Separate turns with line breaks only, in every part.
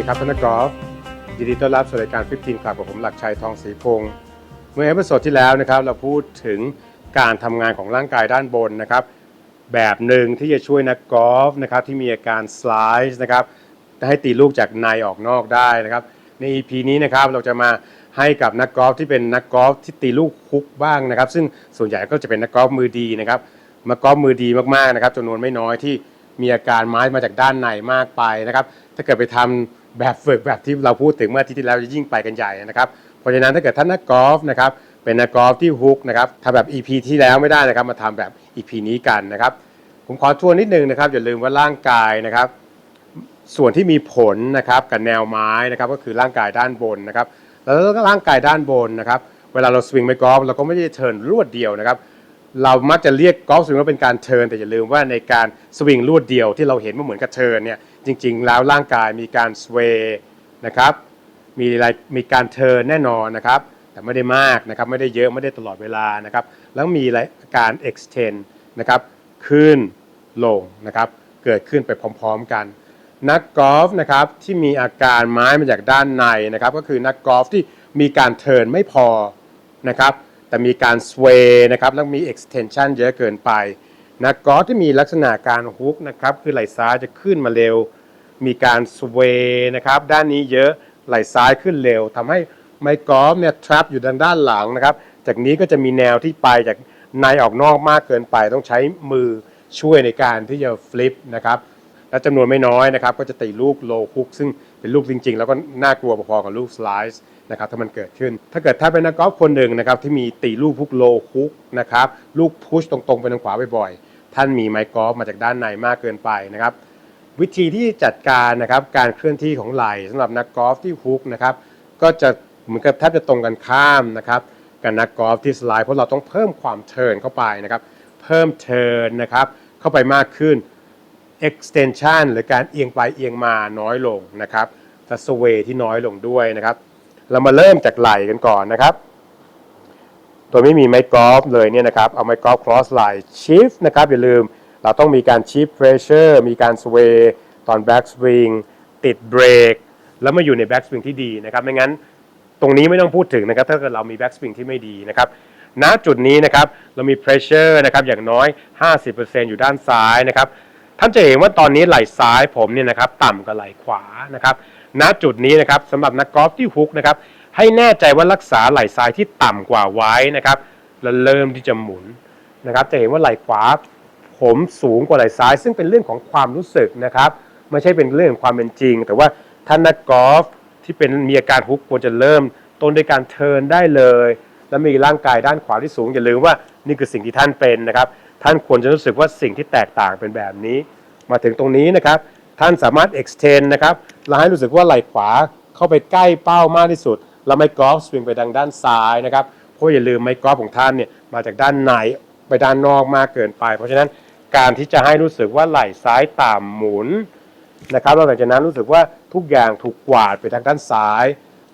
ดีครับท่านนักกอล์ฟยินดีต้อนรับสู่รายการ15คลับกับผมหลักชัยทองศรีพงศ์เมื่อเอพิโซดที่แล้วนะครับเราพูดถึงการทำงานของร่างกายด้านบนนะครับ แบบหนึ่งที่จะช่วยนักกอล์ฟนะครับที่มีอาการสไลด์นะครับให้ตีลูกจากในออกนอกได้นะครับ ใน EP นี้นะครับเราจะมาให้กับนักกอล์ฟที่เป็นนักกอล์ฟที่ตีลูกฮุกบ้างนะครับ ซึ่งส่วนใหญ่ก็จะเป็นนักกอล์ฟมือดีนะครับนักกอล์ฟมือดีมากๆนะครับจำนวนไม่น้อยที่ มีอาการไม้มาจากด้านในมากไปนะครับ ถ้าเกิดไปทำแบบฝึกแบบที่เราพูดถึงเมื่ออาทิตย์ที่แล้วจะยิ่งไปกันใหญ่นะครับ เพราะฉะนั้นถ้าเกิดท่านนักกอล์ฟนะครับเป็นนักกอล์ฟที่ฮุกนะครับทำแบบ EP ที่แล้วไม่ได้นะครับมาทำแบบ EP นี้กันนะครับ ผมขอทวนนิดนึงนะครับ อย่าลืมว่าร่างกายนะครับ ส่วนที่มีผลนะครับกับแนวไม้นะครับก็คือร่างกายด้านบนนะครับ แล้วก็ร่างกายด้านบนนะครับ เวลาเราสวิงไปกอล์ฟเราก็ไม่ได้เทิร์นรวดเดียวนะครับ เรามักจะเรียกกอล์ฟสวิงว่าเป็นการเทิร์นแต่อย่าลืมว่าในการสวิงรวดเดียวที่เราเห็นว่าเหมือนกับเทิร์นเนี่ยจริง ๆ แล้วร่างกายมีการสเวย์นะครับมีอะไรมีการเทิร์นแน่นอนนะครับแต่ไม่ได้มากนะครับไม่ได้เยอะไม่ได้ตลอดเวลานะครับแล้วมีอะไรการ extend นะครับขึ้นลงนะครับเกิดขึ้นไปพร้อมๆกัน นักกอล์ฟนะครับที่มีอาการไม้มาจากด้านในนะครับก็คือนักกอล์ฟที่มีการเทิร์นไม่พอนะครับ แต่มีการสเวย์นะครับแล้วมี extension เยอะเกินไปนักอที่มีลักษณะการฮุกนะครับคือไหล่ซ้ายจะขึ้นมาเร็ว มีการสเวย์นะครับด้านนี้เยอะไหล่ซ้ายขึ้นเร็วทำให้ไม้กอล์ฟเนี่ยทรัพอยู่ทางด้านหลังนะครับ จากนี้ก็จะมีแนวที่ไปจากในออกนอกมากเกินไป ต้องใช้มือช่วยในการที่จะฟลิปนะครับและจำนวนไม่น้อยนะครับ ก็จะตีลูกโลคุกซึ่งเป็นลูกจริง ๆ แล้วก็น่ากลัวพอๆกับลูกสไลด์ นะครับถ้ามันเกิดขึ้น ถ้าเกิดถ้าเป็นนักกอล์ฟคนหนึ่งนะครับที่มีตีลูกพุกโลคุกนะครับลูกพุชตรงๆไปทางขวาบ่อยๆท่านมีไม้กอล์ฟมาจากด้านในมากเกินไปนะครับวิธีที่จัดการนะครับการเคลื่อนที่ของไหล่สำหรับนักกอล์ฟที่ฮุกนะครับก็จะเหมือนกับแทบจะตรงกันข้ามนะครับกับนักกอล์ฟที่สไลด์เพราะเราต้องเพิ่มความเทิร์นเข้าไปนะครับเพิ่มเทิร์นนะครับเข้าไปมากขึ้น extension หรือการเอียงไปเอียงมาน้อยลงนะครับแต่ sway ที่น้อยลงด้วยนะครับ เรามาเริ่มจากไหล่กันก่อนนะครับ ตัวไม่มีไม้กอล์ฟเลยเนี่ยนะครับ เอาไม้กอล์ฟ cross ไหล่ shift นะครับอย่าลืมเราต้องมีการ shift pressure มีการ sway ตอน back swing ติดเบรกแล้วมาอยู่ใน back swing ที่ดีนะครับไม่งั้นตรงนี้ไม่ต้องพูดถึงนะครับ ถ้าเกิดเรามี back swing ที่ไม่ดีนะครับณจุดนี้นะครับเรามี pressure นะครับอย่างน้อย 50%อยู่ด้านซ้ายนะครับท่านจะเห็นว่าตอนนี้ไหล่ซ้ายผมเนี่ยนะครับต่ำกว่าไหล่ขวานะครับ ณจุดนี้นะครับสำหรับนักกอล์ฟที่ฮุกนะครับให้แน่ใจว่ารักษาไหล่ซ้ายที่ต่ำกว่าไว้นะครับแล้วเริ่มที่จะหมุนนะครับ จะเห็นว่าไหล่ขวาผมสูงกว่าไหล่ซ้าย ซึ่งเป็นเรื่องของความรู้สึกนะครับไม่ใช่เป็นเรื่องของความเป็นจริง แต่ว่าท่านนักกอล์ฟที่เป็นมีอาการฮุกควรจะเริ่มต้นด้วยการเทิร์นได้เลย แล้วมีร่างกายด้านขวาที่สูงอย่าลืมว่านี่คือสิ่งที่ท่านเป็นนะครับ ท่านควรจะรู้สึกว่าสิ่งที่แตกต่างเป็นแบบนี้ มาถึงตรงนี้นะครับ ท่านสามารถ extend นะครับแล้วให้รู้สึกว่าไหล่ขวาเข้าไปใกล้เป้ามากที่สุด แล้วไม้กอล์ฟสวิงไปทางด้านซ้ายนะครับ เพราะอย่าลืมไม้กอล์ฟของท่านเนี่ยมาจากด้านในไปด้านนอกมากเกินไป เพราะฉะนั้นการที่จะให้รู้สึกว่าไหล่ซ้ายต่ำหมุนนะครับแล้วหลังจากนั้นรู้สึกว่าทุกอย่างถูกกวาดไปทางด้านซ้าย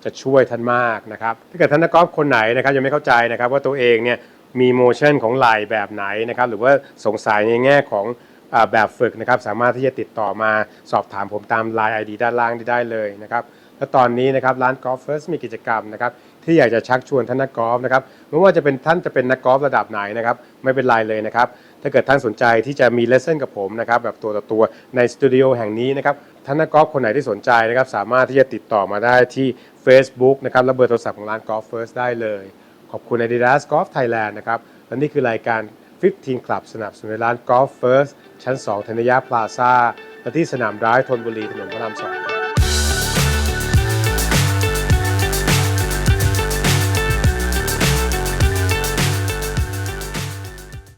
จะช่วยท่านมากนะครับ ถ้าเกิดท่านนักกอล์ฟคนไหนนะครับยังไม่เข้าใจนะครับว่าตัวเองเนี่ยมีโมชั่นของไหล่แบบไหนนะครับหรือว่าสงสัยในแง่ของ แบบฝึกนะครับสามารถที่จะติดต่อมาสอบถามผมตาม Line ID ด้านล่างได้เลยนะครับและตอนนี้นะครับร้านกอล์ฟเฟิร์สมีกิจกรรมนะครับที่อยากจะชักชวนท่านนักกอล์ฟนะครับไม่ว่าจะเป็นท่านจะเป็นนักกอล์ฟระดับไหนนะครับไม่เป็นไรเลยนะครับถ้าเกิดท่านสนใจที่จะมีเลสเซ่นกับผมนะครับแบบตัวต่อตัวในสตูดิโอแห่งนี้นะครับท่านนักกอล์ฟคนไหนที่สนใจนะครับสามารถที่จะติดต่อมาได้ที่ Facebook นะครับและเบอร์โทรศัพท์ของร้านกอล์ฟเฟิร์สได้เลย ขอบคุณ Adidas Golf Thailand นะครับและนี่คือรายการ 15 Club สนับสนุนร้าน Golf First ชั้น 2ธนยาพลาซาและที่สนามร้ายทนบุรีถนนพระรามสอง